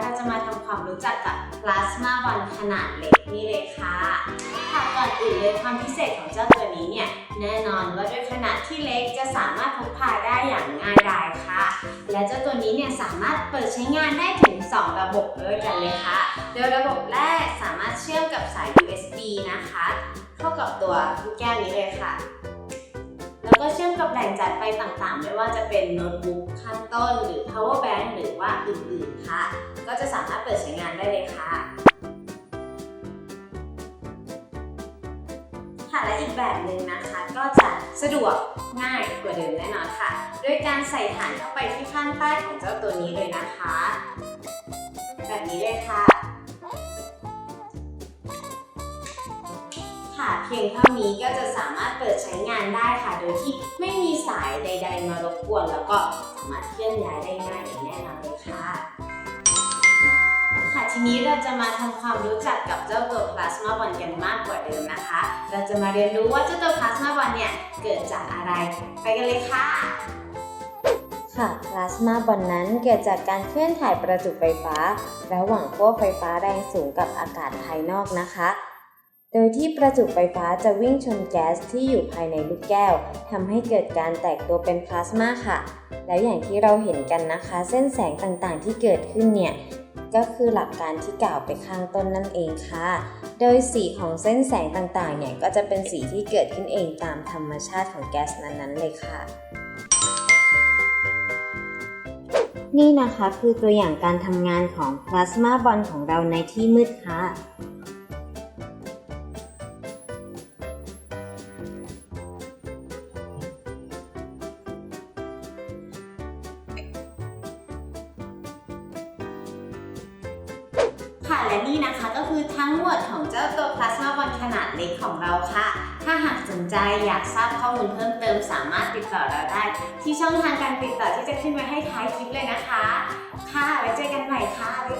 เราจะมาทำความรู้จักกับพลาสมาบอลขนาดเล็กนี่เลยค่ะค่ะก่อนอื่นเลยความพิเศษของเจ้าตัวนี้เนี่ยแน่นอนว่าด้วยขนาดที่เล็กจะสามารถพกพาได้อย่างง่ายดายค่ะ และเจ้าตัวนี้เนี่ยสามารถเปิดใช้งานได้ถึง 2 ระบบด้วยกันเลยค่ะ โดยระบบแรกสามารถเชื่อมกับสาย USB นะคะ เข้ากับตัวลูกแก้วนี้เลยค่ะแล้วก็เชื่อมกับแหล่งจัดไฟต่างๆ ไม่ว่าจะเป็นโน้ตบุ๊กขั้นต้นหรือ power bank อื่นๆค่ะ ก็จะสามารถเปิดใช้งานได้เลยค่ะค่ะและอีกแบบหนึ่งนะคะ ก็จะสะดวกง่ายกว่าเดิมแน่นอนค่ะ โดยการใส่ฐานเข้าไปที่ข้างใต้ของเจ้าตัวนี้เลยนะคะ แบบนี้เลยค่ะ ค่ะ เพียงเท่านี้ก็จะสามารถเปิดใช้งานได้ค่ะ โดยที่ไม่มีสายใด ๆ มารบกวน แล้วก็สามารถเคลื่อนย้ายได้ง่ายอย่างแน่นอนเลยค่ะค่ะทีนี้เราจะมาทำความรู้จักกับเจ้าตัวพลาสมาบอลกันมากกว่าเดิมนะคะ เราจะมาเรียนรู้ว่าเจ้าตัวพลาสมาบอลเนี่ยเกิดจากอะไร ไปกันเลยค่ะค่ะพลาสมาบอลนั้นเกิดจากการเคลื่อนถ่ายประจุไฟฟ้า ระหว่างขั้วไฟฟ้าแรงสูงกับอากาศภายนอกนะคะ โดยที่ประจุไฟฟ้าจะวิ่งชนแก๊สที่อยู่ภายในลูกแก้วทำให้เกิดการแตกตัวเป็นพลาสมาค่ะ แล้วอย่างที่เราเห็นกันนะคะ เส้นแสงต่างๆ ที่เกิดขึ้นเนี่ยก็คือหลักการที่กล่าวไปข้างต้นนั่นเองค่ะ โดยสีของเส้นแสงต่างๆ เนี่ยก็จะเป็นสีที่เกิดขึ้นเองตามธรรมชาติของแก๊สนั้นๆ เลยค่ะ นี่นะคะคือตัวอย่างการทำงานของพลาสมาบอลของเราในที่มืดค่ะ ค่ะและนี่นะคะก็คือทั้งหมดของเจ้าตัวพลาสมาบอลขนาดเล็กของเราค่ะ ถ้าหากสนใจอยากทราบข้อมูลเพิ่มเติมสามารถติดต่อเราได้ ที่ช่องทางการติดต่อที่จะขึ้นไว้ให้ท้ายคลิปเลยนะคะ ค่ะไว้เจอกันใหม่ค่ะบ๊ายบ